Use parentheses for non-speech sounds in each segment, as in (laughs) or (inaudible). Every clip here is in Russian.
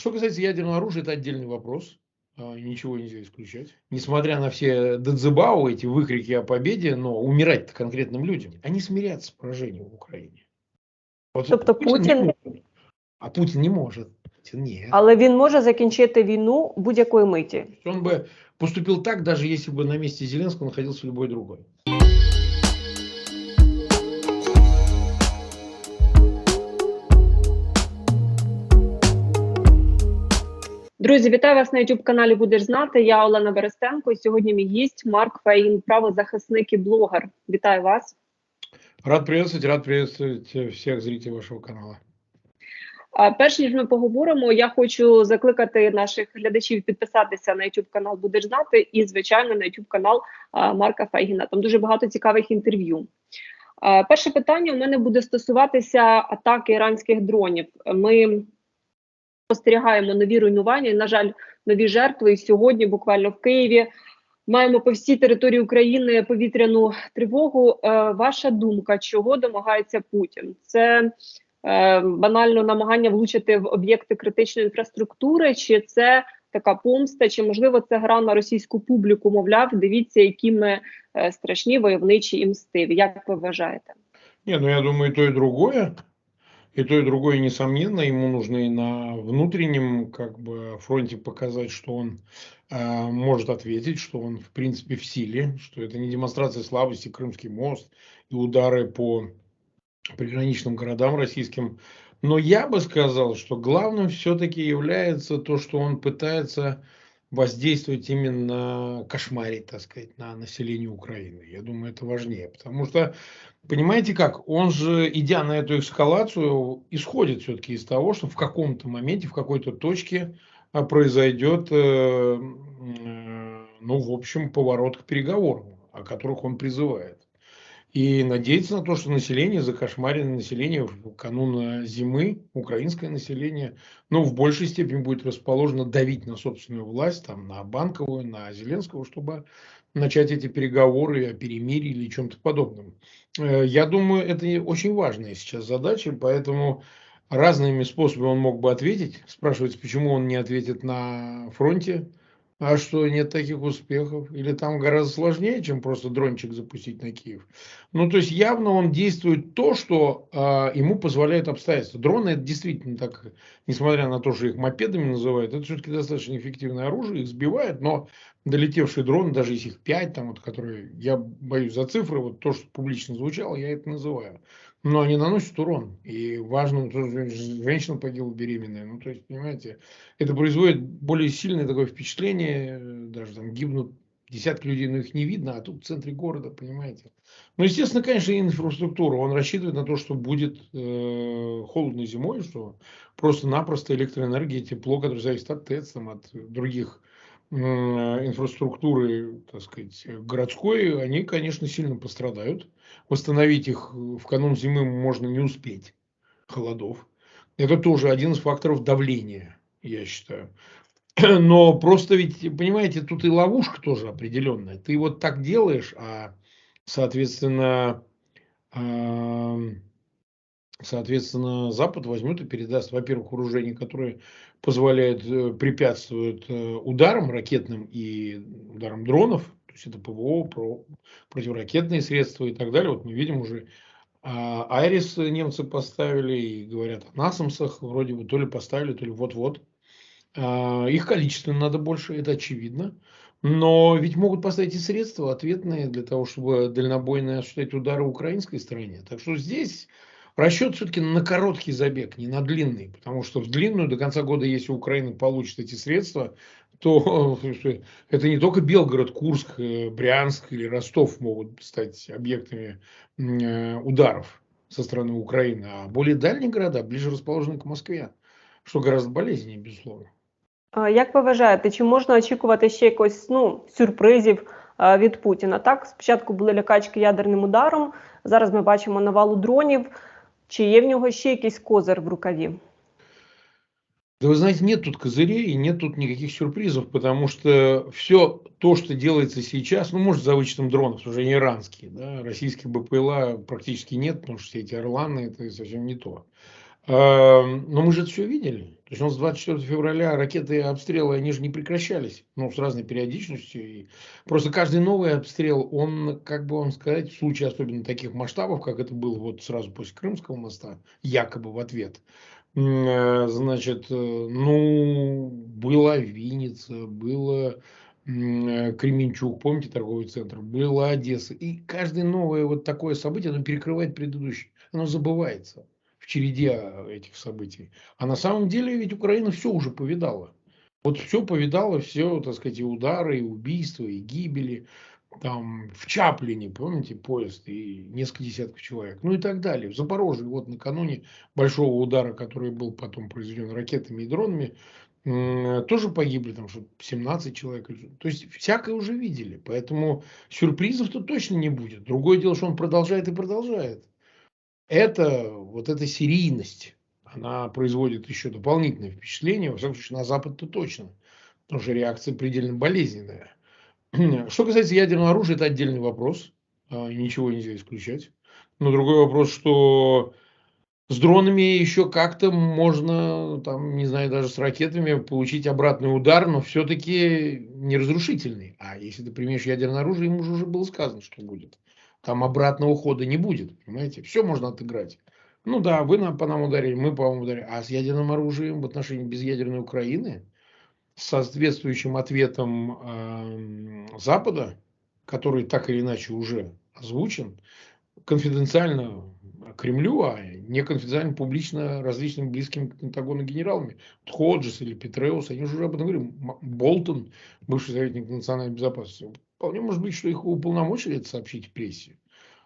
Что касается ядерного оружия, это отдельный вопрос. А, ничего нельзя исключать. Несмотря на все дедзебау, эти выкрики о победе, но умирать-то конкретным людям, они смирятся с поражением в Украине. Вот тобто Путін, Путін... А Путін не може. Ні. Але він може закінчити війну будь-якої миті. Он бы поступил так, даже если бы на месте Зеленского находился любой другой. Друзі, вітаю вас на youtube каналі Будеш знати. Я Олена Берестенко. і Сьогодні мій гість Марк Фаїн, правозахисник і блогер. Вітаю вас. Рад приветствовать, рад приветствовать всех зрителей вашого каналу. А перш ніж ми поговоримо, я хочу закликати наших глядачів підписатися на youtube канал Будеш знати і, звичайно, на youtube канал Марка Файгіна. Там дуже багато цікавих інтерв'ю. Перше питання у мене буде стосуватися атаки іранських дронів. Ми спостерігаємо нові руйнування. і, На жаль, нові жертви. І сьогодні, буквально в Києві, маємо по всій території України повітряну тривогу. Е, ваша думка, чого домагається Путін? Це е, банально намагання влучити в об'єкти критичної інфраструктури, чи це така помста, чи можливо це гра на російську публіку? Мовляв, дивіться, які ми е, страшні войовничі і мстиві. Як ви вважаєте? Ні, ну я думаю, то і другое. И то, и другое, несомненно, ему нужно и на внутреннем как бы, фронте показать, что он э, может ответить, что он, в принципе, в силе, что это не демонстрация слабости, Крымский мост и удары по приграничным городам российским. Но я бы сказал, что главным все-таки является то, что он пытается воздействовать именно кошмарить, так сказать, на население Украины. Я думаю, это важнее, потому что, понимаете как, он же, идя на эту эскалацию, исходит все-таки из того, что в каком-то моменте, в какой-то точке а, произойдет, э, э, ну, в общем, поворот к переговорам, о которых он призывает. И надеяться на то, что население, закошмаренное население в канун зимы, украинское население, ну, в большей степени будет расположено давить на собственную власть, там, на Банковую, на Зеленского, чтобы начать эти переговоры о перемирии или чем-то подобном. Э, я думаю, это очень важная сейчас задача, поэтому разными способами он мог бы ответить. Спрашивается, почему он не ответит на фронте, а что, нет таких успехов? Или там гораздо сложнее, чем просто дрончик запустить на Киев? Ну, то есть, явно он действует то, что э, ему позволяет обстоятельства. Дроны, это действительно так, несмотря на то, что их мопедами называют, это все-таки достаточно эффективное оружие, их сбивают, но долетевшие дроны, даже если их пять, там, вот, которые, я боюсь за цифры, вот то, что публично звучало, я это называю но они наносят урон. И важно, что женщина погибла беременная. Ну, то есть, понимаете, это производит более сильное такое впечатление, даже там гибнут десятки людей, но их не видно, а тут в центре города, понимаете. Ну, естественно, конечно, инфраструктура. Он рассчитывает на то, что будет э, холодно зимой, что просто-напросто электроэнергия, тепло, которое зависит от ТЭЦ, там, от других э, инфраструктуры, так сказать, городской, они, конечно, сильно пострадают восстановить их в канун зимы можно не успеть, холодов. Это тоже один из факторов давления, я считаю. (clears throat) Но просто ведь, понимаете, тут и ловушка тоже определенная. Ты вот так делаешь, а, соответственно, соответственно, Запад возьмет и передаст, во-первых, вооружение, которое позволяет, э, препятствует э, ударам ракетным и ударам дронов, то есть это ПВО, про, противоракетные средства и так далее. Вот мы видим уже а, Айрис немцы поставили и говорят о Насамсах, вроде бы то ли поставили, то ли вот-вот. А, их количественно надо больше, это очевидно. Но ведь могут поставить и средства ответные для того, чтобы дальнобойно осуществлять удары украинской стороне. Так что здесь расчет все-таки на короткий забег, не на длинный. Потому что в длинную до конца года, если Украина получит эти средства, то это не только Белгород, Курск, э, Брянск или Ростов могут стать объектами э, ударов со стороны Украины, а более дальние города, ближе расположенные к Москве, що гораздо болезненнее, безусловно. Як ви вважаєте, чи можна очікувати ще якось ну, сюрпризів від Путіна? Так, спочатку були лякачки ядерним ударом, зараз ми бачимо навалу дронів. Чи є в нього ще якийсь козир в рукаві? Да вы знаете, нет тут козырей нет тут никаких сюрпризов, потому что все то, что делается сейчас, ну, может, за вычетом дронов, уже не иранские, да, российских БПЛА практически нет, потому что все эти орланы, это совсем не то. Эм, но мы же это все видели. То есть нас с 24 февраля ракеты и обстрелы, они же не прекращались, ну, с разной периодичностью. И просто каждый новый обстрел, он, как бы вам сказать, в случае особенно таких масштабов, как это было вот сразу после Крымского моста, якобы в ответ, э, значит, э, ну, была Винница, было э, Кременчук, помните торговый центр, была Одесса. И каждое новое вот такое событие, оно перекрывает предыдущее, оно забывается череде а, этих событий. А на самом деле ведь Украина все уже повидала. Вот все повидала, все, так сказать, и удары, и убийства, и гибели. Там в Чаплине, помните, поезд и несколько десятков человек. Ну и так далее. В Запорожье, вот накануне большого удара, который был потом произведен ракетами и дронами, тоже погибли там что 17 человек. То есть всякое уже видели. Поэтому сюрпризов-то точно не будет. Другое дело, что он продолжает и продолжает это вот эта серийность, она производит еще дополнительное впечатление, во всяком случае, на Запад-то точно, потому что реакция предельно болезненная. (clears throat) Что касается ядерного оружия, это отдельный вопрос, а, ничего нельзя исключать. Но другой вопрос, что с дронами еще как-то можно, там, не знаю, даже с ракетами получить обратный удар, но все-таки не разрушительный. А если ты применишь ядерное оружие, ему уже было сказано, что будет. Там обратного хода не будет, понимаете? Все можно отыграть. Ну да, вы нам, по нам ударили, мы по вам ударили. А с ядерным оружием в отношении безъядерной Украины, с соответствующим ответом э, Запада, который так или иначе уже озвучен, конфиденциально Кремлю, а не конфиденциально публично различным близким к Пентагону генералами. Ходжес или Петреус, они уже об этом говорили. Болтон, бывший советник национальной безопасности, Вполне может быть, что их уполномочили это сообщить в прессе,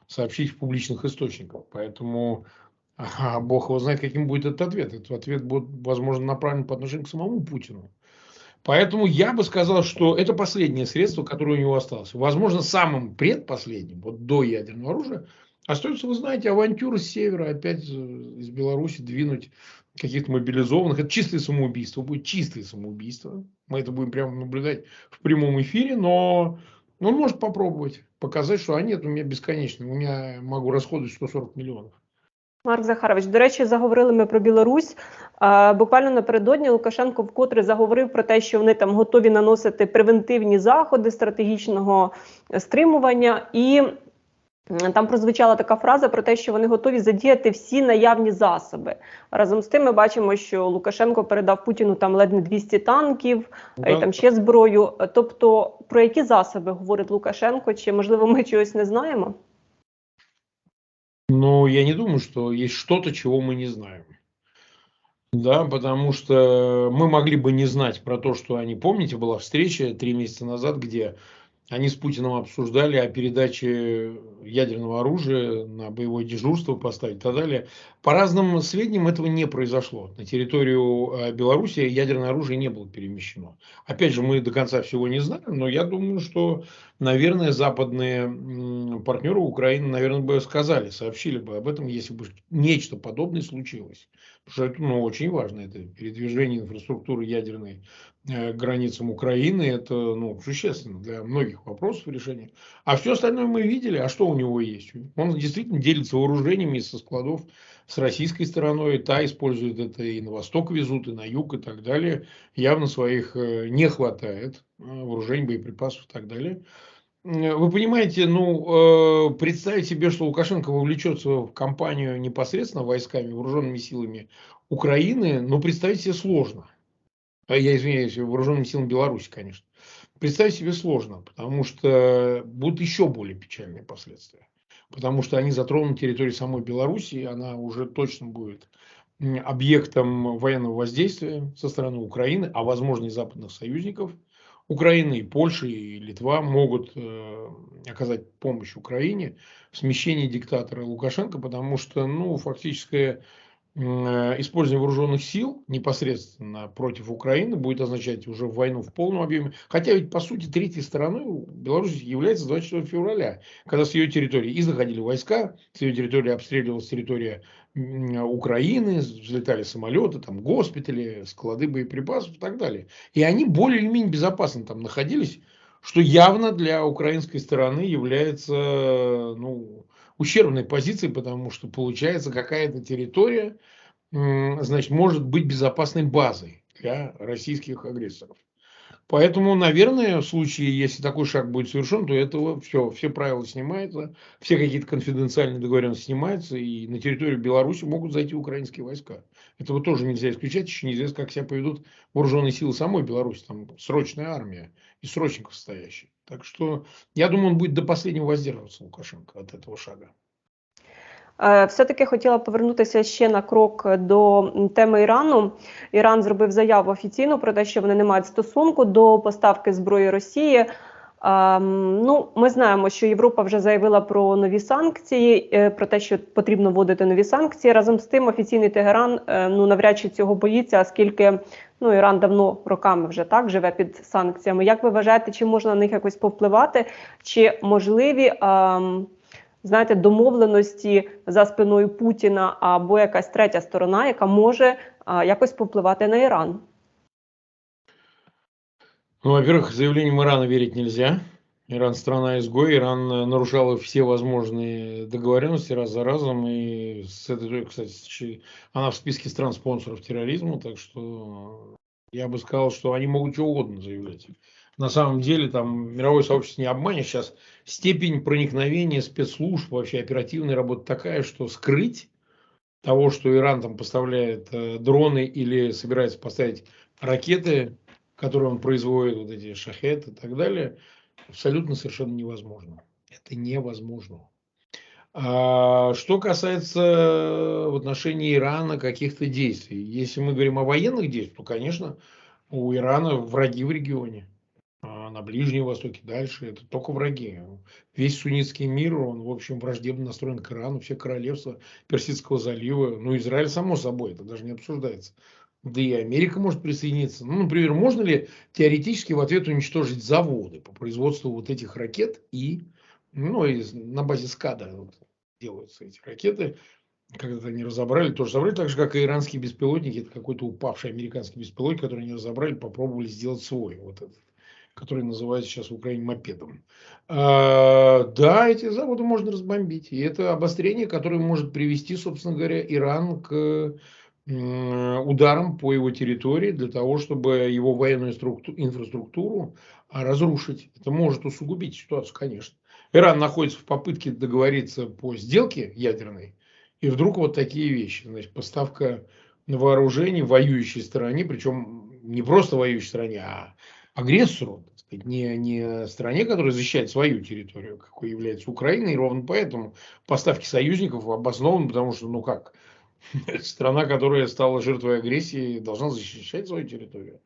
сообщить в публичных источниках. Поэтому ага, Бог его знает, каким будет этот ответ. Этот ответ будет, возможно, направлен по отношению к самому Путину. Поэтому я бы сказал, что это последнее средство, которое у него осталось. Возможно, самым предпоследним, вот до ядерного оружия, остается, вы знаете, авантюра с севера, опять из Беларуси двинуть каких-то мобилизованных. Это чистое самоубийство, будет чистое самоубийство. Мы это будем прямо наблюдать в прямом эфире, но ну, он может попробовать показати, що а нет, у меня бесконечно, у меня могу розходити 140 мільйонів. Марк Захарович, до речі, заговорили ми про Білорусь. Буквально напередодні Лукашенко вкотре заговорив про те, що вони там готові наносити превентивні заходи стратегічного стримування і там прозвучала така фраза про те, що вони готові задіяти всі наявні засоби. Разом з тим, ми бачимо, що Лукашенко передав Путіну там ледь не 200 танків да. і там ще зброю. Тобто, про які засоби говорить Лукашенко? Чи можливо ми чогось не знаємо? Ну, я не думаю, что есть что-то, чего мы не знаем. Да, потому что мы могли бы не знать про то, что они, помните, была встреча три месяца назад, где они с Путиным обсуждали о передаче ядерного оружия на боевое дежурство поставить и так далее. По разным сведениям этого не произошло. На территорию э, Беларуси ядерное оружие не было перемещено. Опять же, мы до конца всего не знаем, но я думаю, что, наверное, западные партнеры Украины, наверное, бы сказали, сообщили бы об этом, если бы нечто подобное случилось. Потому что это ну, очень важно, это передвижение инфраструктуры ядерной границам Украины, это ну, существенно для многих вопросов решения. А все остальное мы видели, а что у него есть? Он действительно делится вооружениями со складов с российской стороной, та использует это и на восток везут, и на юг, и так далее. Явно своих э, не хватает, э, вооружений, боеприпасов и так далее. Вы понимаете, ну, представить себе, что Лукашенко вовлечется в кампанию непосредственно войсками, вооруженными силами Украины, ну, представить себе сложно. А я извиняюсь, вооруженным силам Беларуси, конечно, представить себе сложно, потому что будут еще более печальные последствия. Потому что они затронут территорию самой Беларуси, она уже точно будет объектом военного воздействия со стороны Украины, а возможно и западных союзников. Украины и Польша и Литва могут э, оказать помощь Украине в смещении диктатора Лукашенко, потому что, ну, фактически Э, использование вооруженных сил непосредственно против Украины будет означать уже войну в полном объеме. Хотя ведь, по сути, третьей стороной Беларусь является 24 февраля, когда с ее территории и заходили войска, с ее территории обстреливалась территория Украины, взлетали самолеты, там госпитали, склады боеприпасов и так далее. И они более или менее безопасно там находились, что явно для украинской стороны является ну, ущербной позиции, потому что получается какая-то территория, значит, может быть безопасной базой для российских агрессоров. Поэтому, наверное, в случае, если такой шаг будет совершен, то этого все, все правила снимаются, все какие-то конфиденциальные договоренности снимаются, и на территорию Беларуси могут зайти украинские войска. Этого тоже нельзя исключать, еще неизвестно, как себя поведут вооруженные силы самой Беларуси, там срочная армия и срочников стоящих. Так что я думаю, он будет до последнего воздерживаться, Лукашенко, от этого шага. Е, Все-таки хотіла повернутися ще на крок до теми Ірану. Іран зробив заяву офіційно про те, що вони не мають стосунку до поставки зброї Росії. Ем, ну, ми знаємо, що Європа вже заявила про нові санкції, е, про те, що потрібно вводити нові санкції. Разом з тим, офіційний Тегеран е, ну навряд чи цього боїться, оскільки ну Іран давно роками вже так живе під санкціями. Як ви вважаєте, чи можна на них якось повпливати? Чи можливі? Ем, знаєте, домовленості за спиною Путіна або якась третя сторона, яка може е, якось повпливати на Іран? Ну, во-первых, заявлениям Ирана верить нельзя. Иран страна изгой, Иран э, нарушал все возможные договоренности раз за разом, и с этой, кстати, она в списке стран-спонсоров терроризма, так что я бы сказал, что они могут что угодно заявлять на самом деле там мировое сообщество не обманет. Сейчас степень проникновения спецслужб, вообще оперативной работы такая, что скрыть того, что Иран там поставляет э, дроны или собирается поставить ракеты, которые он производит, вот эти шахеты и так далее, абсолютно совершенно невозможно. Это невозможно. А, что касается в отношении Ирана каких-то действий, если мы говорим о военных действиях, то, конечно, у Ирана враги в регионе. А на Ближнем Востоке, дальше, это только враги. Весь суннитский мир, он, в общем, враждебно настроен к Ирану, все королевства Персидского залива, ну, Израиль, само собой, это даже не обсуждается. Да и Америка может присоединиться. Ну, например, можно ли теоретически в ответ уничтожить заводы по производству вот этих ракет и, ну, и на базе СКАДа вот, делаются эти ракеты, когда они разобрали, тоже разобрали, так же, как и иранские беспилотники, это какой-то упавший американский беспилотник, который они разобрали, попробовали сделать свой, вот этот который называется сейчас в Украине мопедом. А, да, эти заводы можно разбомбить. И это обострение, которое может привести, собственно говоря, Иран к ударам по его территории для того, чтобы его военную инфраструктуру разрушить. Это может усугубить ситуацию, конечно. Иран находится в попытке договориться по сделке ядерной, и вдруг вот такие вещи. Значит, поставка на вооружение воюющей стороне, причем не просто воюющей стороне, а агрессору, сказать, не, не стране, которая защищает свою территорию, какой является Украина, и ровно поэтому поставки союзников обоснованы, потому что, ну как, (laughs) страна, которая стала жертвой агрессии, должна защищать свою территорию.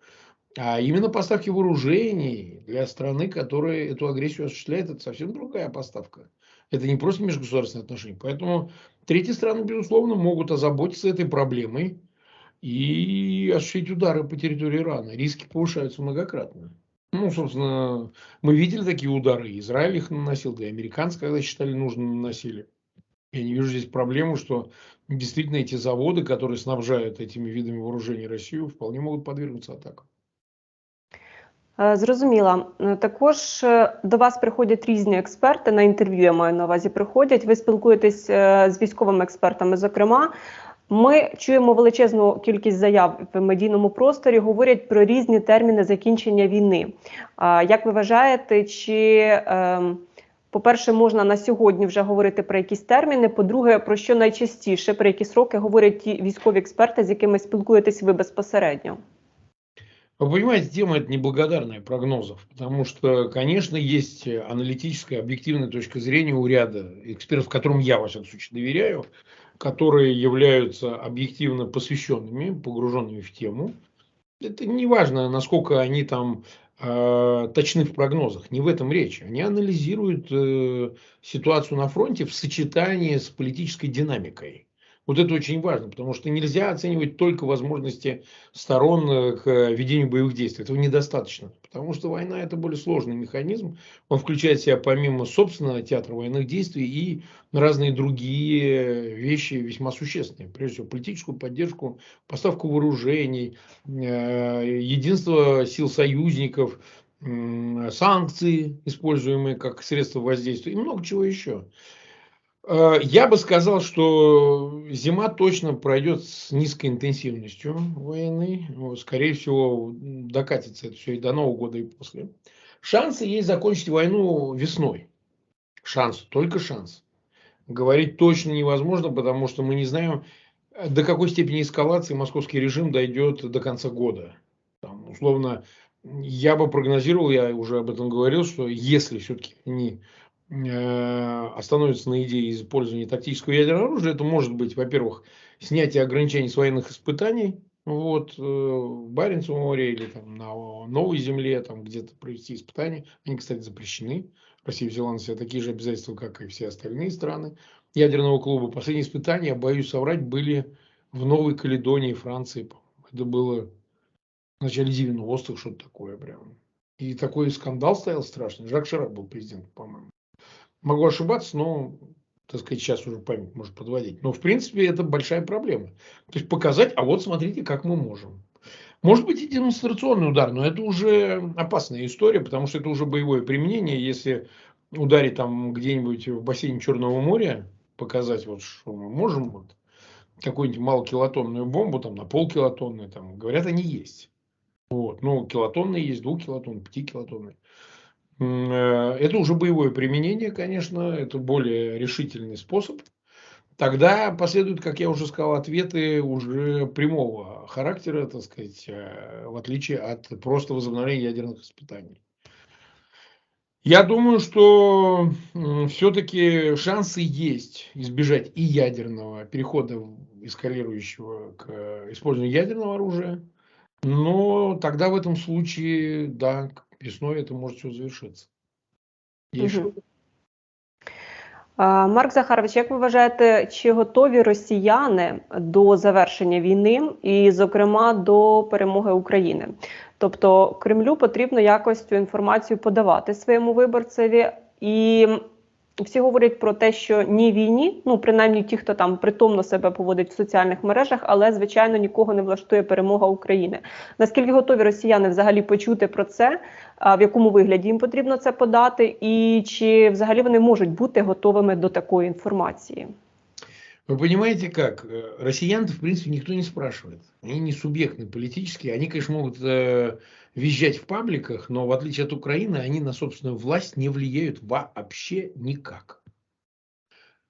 А именно поставки вооружений для страны, которая эту агрессию осуществляет, это совсем другая поставка. Это не просто межгосударственные отношения. Поэтому третьи страны, безусловно, могут озаботиться этой проблемой и осуществить удары по территории Ирана. Риски повышаются многократно. Ну, собственно, мы видели такие удары. Израиль их наносил, да и американцы, когда считали нужно, наносили. Я не вижу здесь проблемы, что действительно эти заводы, которые снабжают этими видами вооружений Россию, вполне могут подвергнуться атакам. Зрозуміла. Також до вас приходять різні експерти на інтерв'ю. Я маю на увазі приходять. Ви спілкуєтесь з військовими експертами, зокрема. Ми чуємо величезну кількість заяв в медійному просторі. Говорять про різні терміни закінчення війни. Як ви вважаєте, чи ем, по-перше, можна на сьогодні вже говорити про якісь терміни? По-друге, про що найчастіше, про які сроки говорять ті військові експерти, з якими спілкуєтесь ви безпосередньо? Вы понимаете, тема это неблагодарная прогнозов, потому что, конечно, есть аналитическая, объективная точка зрения у ряда экспертов, которым я, во всяком случае, доверяю, которые являются объективно посвященными, погруженными в тему. Это не важно, насколько они там э, точны в прогнозах, не в этом речь. Они анализируют э, ситуацию на фронте в сочетании с политической динамикой. Вот это очень важно, потому что нельзя оценивать только возможности сторон э, к ведению боевых действий. Этого недостаточно, потому что война это более сложный механизм. Он включает в себя помимо собственного театра военных действий и разные другие вещи весьма существенные. Прежде всего политическую поддержку, поставку вооружений, э, единство сил союзников, санкции, используемые как средство воздействия и много чего еще. Э, я бы сказал, что зима точно пройдет с низкой интенсивностью военной. Скорее всего, докатится это все и до Нового года, и после. Шансы есть закончить войну весной. Шанс, только шанс. Говорить точно невозможно, потому что мы не знаем, до какой степени эскалации московский режим дойдет до конца года. Там, условно, я бы прогнозировал, я уже об этом говорил, что если все-таки они э, остановятся на идее использования тактического ядерного оружия, это может быть, во-первых, снятие ограничений с военных испытаний, вот, э, в Баренцевом море или там на Новой Земле, там где-то провести испытания. Они, кстати, запрещены. Россия взяла на себя такие же обязательства, как и все остальные страны ядерного клуба. Последние испытания, боюсь соврать, были в Новой Каледонии, Франции. Это было в начале 90-х, что-то такое прям. И такой скандал стоял страшный. Жак Ширак был президент, по-моему. Могу ошибаться, но, так сказать, сейчас уже память может подводить. Но, в принципе, это большая проблема. То есть, показать, а вот смотрите, как мы можем. Может быть и демонстрационный удар, но это уже опасная история, потому что это уже боевое применение. Если ударить там где-нибудь в бассейне Черного моря, показать, вот, что мы можем, вот, какую-нибудь малокилотонную бомбу, там, на полкилотонную, там, говорят, они есть. Вот. Ну, килотонные есть, двухкилотонные, пятикилотонные. Э, это уже боевое применение, конечно, это более решительный способ. Тогда последуют, как я уже сказал, ответы уже прямого характера, так сказать, э, в отличие от просто возобновления ядерных испытаний. Я думаю, что все-таки шансы есть избежать и ядерного перехода эскалирующего к использованию ядерного оружия. Но тогда в этом случае, да, весной это может все завершиться. Угу. Марк Захарович, як ви вважаєте, чи готові росіяни до завершення війни і, зокрема, до перемоги України? Тобто Кремлю потрібно якось цю інформацію подавати своєму виборцеві і всі говорять про те, що ні війні, ну принаймні ті, хто там притомно себе поводить в соціальних мережах, але звичайно нікого не влаштує перемога України. Наскільки готові росіяни взагалі почути про це? А в якому вигляді їм потрібно це подати, і чи взагалі вони можуть бути готовими до такої інформації? Вы понимаете как? Россиян в принципе, никто не спрашивает. Они не субъектны политические. Они, конечно, могут э, визжать в пабликах, но в отличие от Украины, они на собственную власть не влияют вообще никак.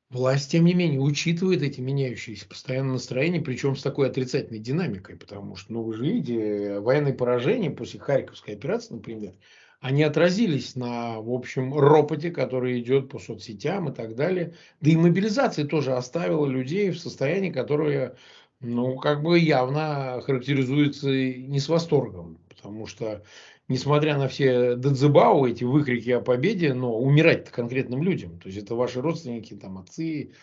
Власть, тем не менее, учитывает эти меняющиеся постоянно настроения, причем с такой отрицательной динамикой, потому что, ну, вы же видите, военные поражения после Харьковской операции, например, они отразились на, в общем, ропоте, который идет по соцсетям и так далее. Да и мобилизация тоже оставила людей в состоянии, которое, ну, как бы явно характеризуется не с восторгом. Потому что, несмотря на все дедзебау, эти выкрики о победе, но умирать-то конкретным людям. То есть, это ваши родственники, там, отцы,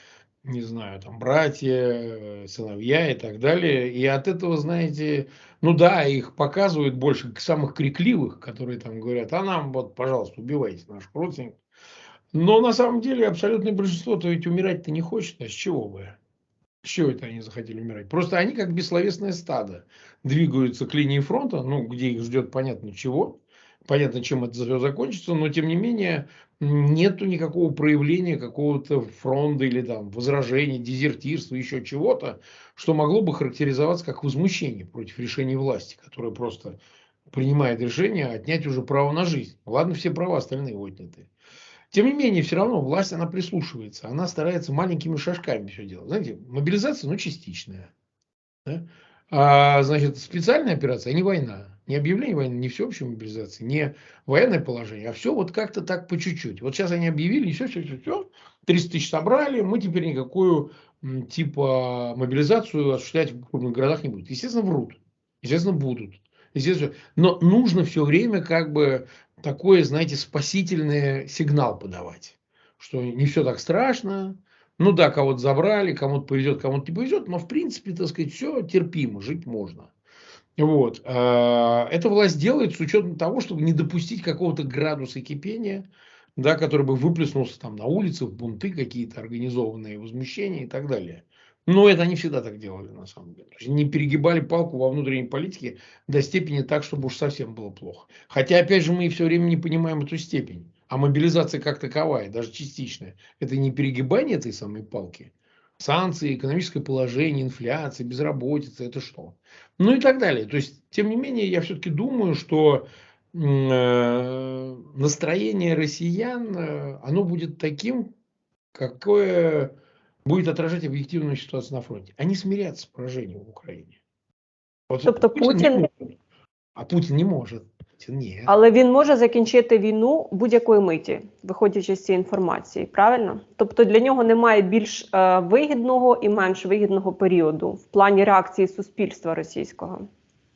не знаю, там, братья, сыновья и так далее. И от этого, знаете, ну да, их показывают больше самых крикливых, которые там говорят, а нам вот, пожалуйста, убивайте наших родственников. Но на самом деле абсолютное большинство-то ведь умирать-то не хочет, а с чего бы? Чего это они захотели умирать? Просто они как бессловесное стадо двигаются к линии фронта, ну, где их ждет понятно чего, понятно, чем это все закончится, но тем не менее нету никакого проявления какого-то фронта или там возражения, дезертирства, еще чего-то, что могло бы характеризоваться как возмущение против решения власти, которая просто принимает решение отнять уже право на жизнь. Ладно, все права остальные отняты. Тем не менее, все равно власть, она прислушивается, она старается маленькими шажками все делать. Знаете, мобилизация, ну, частичная. Да? А, значит, специальная операция, а не война. Не объявление войны, не всеобщей мобилизации, не военное положение, а все вот как-то так по чуть-чуть. Вот сейчас они объявили, все, все, все, все, 300 тысяч собрали, мы теперь никакую типа мобилизацию осуществлять в крупных городах не будем. Естественно, врут. Естественно, будут. Естественно, но нужно все время как бы такой, знаете, спасительный сигнал подавать, что не все так страшно, ну да, кого-то забрали, кому-то повезет, кому-то не повезет, но в принципе, так сказать, все терпимо, жить можно. Вот. А, эта власть делает с учетом того, чтобы не допустить какого-то градуса кипения, да, который бы выплеснулся там на улицах, бунты какие-то, организованные возмущения и так далее. Но это они всегда так делали, на самом деле. Не перегибали палку во внутренней политике до степени так, чтобы уж совсем было плохо. Хотя, опять же, мы все время не понимаем эту степень. А мобилизация как таковая, даже частичная, это не перегибание этой самой палки. Санкции, экономическое положение, инфляция, безработица, это что? Ну и так далее. То есть, тем не менее, я все-таки думаю, что э, настроение россиян, э, оно будет таким, какое будет отражать объективную ситуацию на фронте. Они смирятся с поражением в Украине. Вот тобто Путін, Путін а Путін не може. Путін ні. Але він може закінчити війну будь-якої миті, виходячи з цієї інформації, правильно? Тобто для нього немає більш е, вигідного і менш вигідного періоду в плані реакції суспільства російського.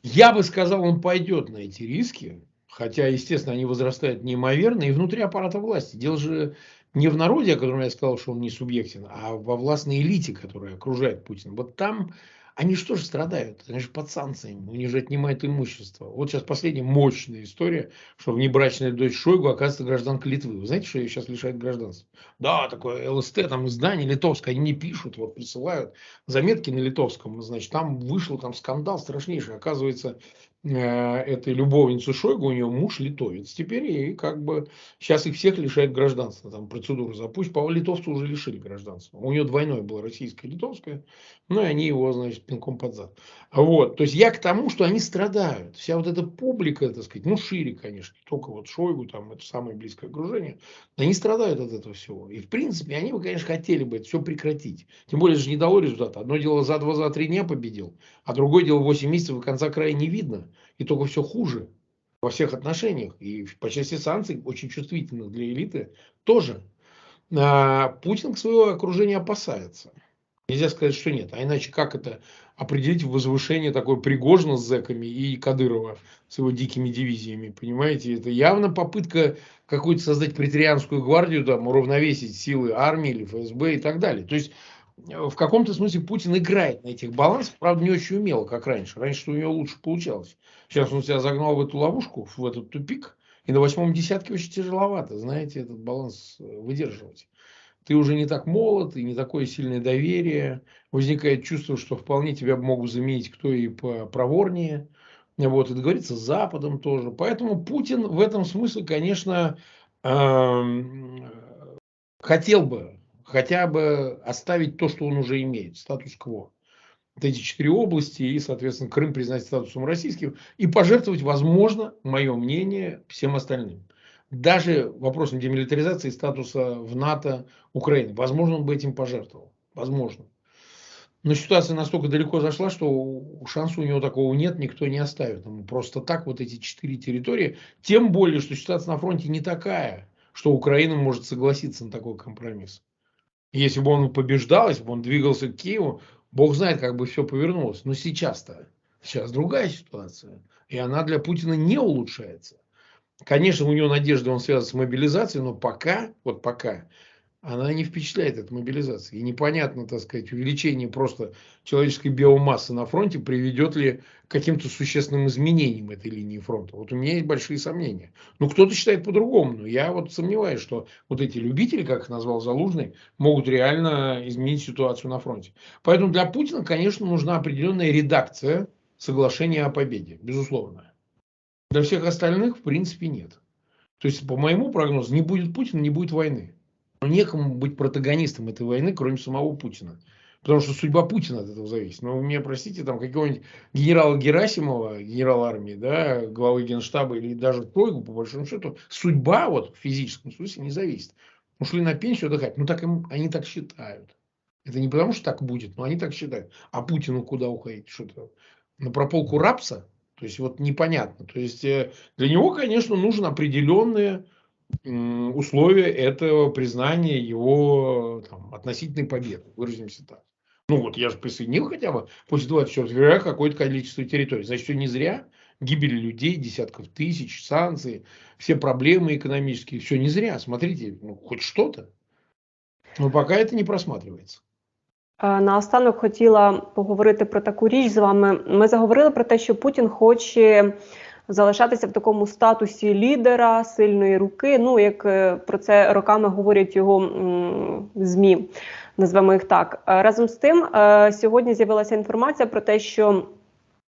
Я бы сказал, он пойдет на эти риски, хотя, естественно, они возрастают неимоверно, и внутри аппарата власти. Дело же не в народе, о котором я сказал, что он не субъектен, а во властной элите, которая окружает Путина. Вот там они что же страдают? Они же под санкциями, у них же отнимают имущество. Вот сейчас последняя мощная история, что внебрачная дочь Шойгу оказывается гражданка Литвы. Вы знаете, что ее сейчас лишают гражданства? Да, такое ЛСТ, там издание литовское, они мне пишут, вот присылают заметки на литовском, значит, там вышел там скандал страшнейший. Оказывается, этой любовницы Шойгу, у нее муж литовец. Теперь и как бы сейчас их всех лишают гражданства. Там процедуру запустить. По литовцу уже лишили гражданства. У нее двойное было российское и литовское. Ну и они его, значит, пинком под зад. Вот. То есть я к тому, что они страдают. Вся вот эта публика, так сказать, ну шире, конечно, не только вот Шойгу, там это самое близкое окружение, они страдают от этого всего. И в принципе они бы, конечно, хотели бы это все прекратить. Тем более это же не дало результата. Одно дело за два, за три дня победил, а другое дело 8 месяцев и конца края не видно и только все хуже во всех отношениях. И по части санкций, очень чувствительных для элиты, тоже. А Путин к своего окружения опасается. Нельзя сказать, что нет. А иначе как это определить возвышение такое Пригожина с зэками и Кадырова с его дикими дивизиями? Понимаете, это явно попытка какую-то создать претарианскую гвардию, там, уравновесить силы армии или ФСБ и так далее. То есть, в каком-то смысле Путин играет на этих балансах, правда, не очень умело, как раньше. Раньше у него лучше получалось. Сейчас он себя загнал в эту ловушку, в этот тупик, и на восьмом десятке очень тяжеловато, знаете, этот баланс э, выдерживать. Ты уже не так молод, и не такое сильное доверие. Возникает чувство, что вполне тебя могут заменить кто и проворнее. Вот, это говорится с Западом тоже. Поэтому Путин в этом смысле, конечно, эм, хотел бы хотя бы оставить то, что он уже имеет, статус-кво. Вот эти четыре области и, соответственно, Крым признать статусом российским и пожертвовать, возможно, мое мнение, всем остальным. Даже вопросом демилитаризации статуса в НАТО Украины. Возможно, он бы этим пожертвовал. Возможно. Но ситуация настолько далеко зашла, что шанса у него такого нет, никто не оставит. Ему просто так вот эти четыре территории. Тем более, что ситуация на фронте не такая, что Украина может согласиться на такой компромисс. Если бы он побеждал, если бы он двигался к Киеву, бог знает, как бы все повернулось. Но сейчас-то, сейчас другая ситуация. И она для Путина не улучшается. Конечно, у него надежды, он связан с мобилизацией, но пока, вот пока, она не впечатляет эта мобилизация. И непонятно, так сказать, увеличение просто человеческой биомассы на фронте приведет ли к каким-то существенным изменениям этой линии фронта. Вот у меня есть большие сомнения. Ну, кто-то считает по-другому, но я вот сомневаюсь, что вот эти любители, как их назвал Залужный, могут реально изменить ситуацию на фронте. Поэтому для Путина, конечно, нужна определенная редакция соглашения о победе, безусловно. Для всех остальных, в принципе, нет. То есть, по моему прогнозу, не будет Путина, не будет войны. Некому быть протагонистом этой войны, кроме самого Путина. Потому что судьба Путина от этого зависит. Но вы меня простите, там какого-нибудь генерала Герасимова, генерала армии, да, главы генштаба или даже Тройгу, по большому счету, судьба вот в физическом смысле не зависит. Ушли на пенсию отдыхать. Ну, так им, они так считают. Это не потому, что так будет, но они так считают. А Путину куда уходить? Что-то на прополку рапса? То есть, вот непонятно. То есть, э, для него, конечно, нужно определенные условия этого признания его там, относительной победы, выразимся так. Ну вот я же присоединил хотя бы после 24 февраля какое-то количество территорий. Значит, все не зря. Гибель людей, десятков тысяч, санкции, все проблемы экономические, все не зря. Смотрите, ну, хоть что-то. Но пока это не просматривается. Наостанок хотіла поговорити про таку річ з вами. Ми заговорили про те, що Путін хоче залишатися в такому статусі лідера, сильної руки. Ну як е, про це роками говорять його змі, назвемо їх так. Е, разом з тим, е, сьогодні з'явилася інформація про те, що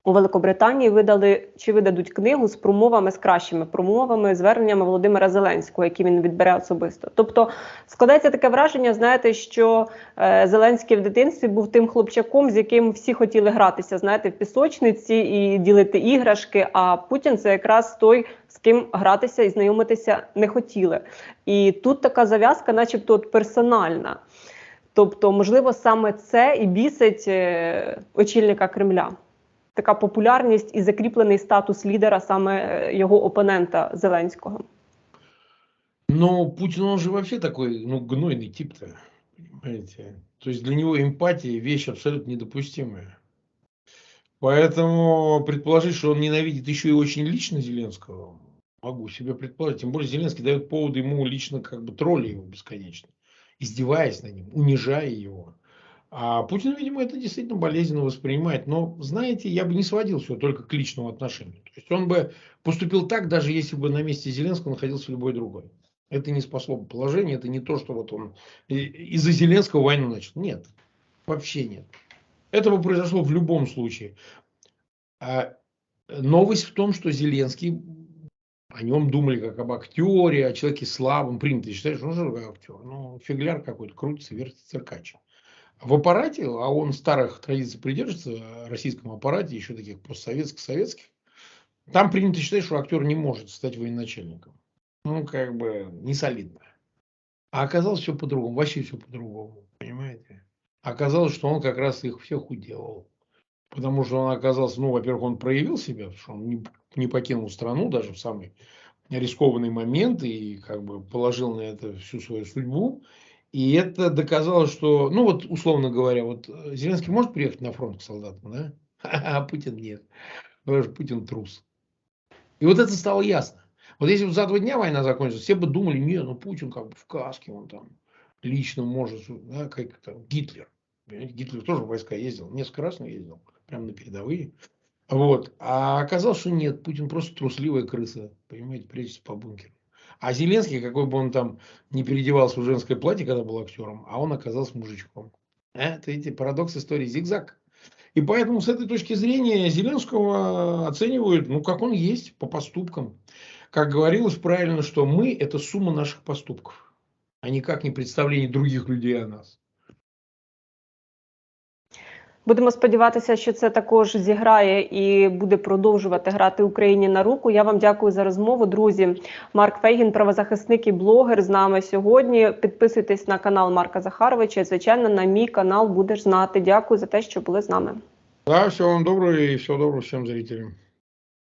у Великобританії видали чи видадуть книгу з промовами з кращими промовами, зверненнями Володимира Зеленського, які він відбере особисто. Тобто складається таке враження, знаєте, що е, Зеленський в дитинстві був тим хлопчаком, з яким всі хотіли гратися, знаєте, в пісочниці і ділити іграшки. А Путін це якраз той, з ким гратися і знайомитися не хотіли. І тут така зав'язка, начебто, от персональна. Тобто, можливо, саме це і бісить е, очільника Кремля така популярність і закріплений статус лідера саме е, його опонента Зеленського. Ну, Путин, он же вообще такой, ну, гнойный тип-то, понимаете. То есть для него эмпатия вещь абсолютно недопустимая. Поэтому предположить, что он ненавидит еще и очень лично Зеленского, могу себе предположить. Тем более Зеленский дает повод ему лично как бы тролли его бесконечно, издеваясь над ним, унижая его. А Путин, видимо, это действительно болезненно воспринимает. Но, знаете, я бы не сводил все только к личному отношению. То есть он бы поступил так, даже если бы на месте Зеленского находился любой другой. Это не спасло бы положение, это не то, что вот он из-за Зеленского войну начал. Нет, вообще нет. Это бы произошло в любом случае. А новость в том, что Зеленский о нем думали как об актере, о человеке слабом. Принято считать, что он же актер. Ну, фигляр какой-то, крутится, вертится, циркач в аппарате, а он старых традиций придерживается, российском аппарате, еще таких постсоветских, советских, там принято считать, что актер не может стать военачальником. Ну, как бы, не солидно. А оказалось все по-другому, вообще все по-другому, понимаете? Оказалось, что он как раз их всех уделал. Потому что он оказался, ну, во-первых, он проявил себя, что он не, не покинул страну даже в самый рискованный момент и как бы положил на это всю свою судьбу. И это доказало, что, ну вот условно говоря, вот э, Зеленский может приехать на фронт к солдатам, да? (laughs) А Путин нет. Потому что Путин трус. И вот это стало ясно. Вот если бы за два дня война закончилась, все бы думали, нет, ну Путин как бы в каске, он там лично может, да, как там, Гитлер. Гитлер тоже в войска ездил, несколько раз ездил, прямо на передовые. Вот. А оказалось, что нет, Путин просто трусливая крыса, понимаете, прячется по бункеру. А Зеленский, какой бы он там не переодевался в женское платье, когда был актером, а он оказался мужичком. Э, это видите, парадокс истории, зигзаг. И поэтому с этой точки зрения Зеленского оценивают, ну, как он есть, по поступкам. Как говорилось правильно, что мы – это сумма наших поступков, а никак не представление других людей о нас. Будемо сподіватися, що це також зіграє і буде продовжувати грати Україні на руку. Я вам дякую за розмову, друзі. Марк Фейгін, правозахисник і блогер з нами сьогодні. Підписуйтесь на канал Марка Захаровича. Звичайно, на мій канал будеш знати. Дякую за те, що були з нами. Да, всього вам доброго і всього доброго всім зрителям.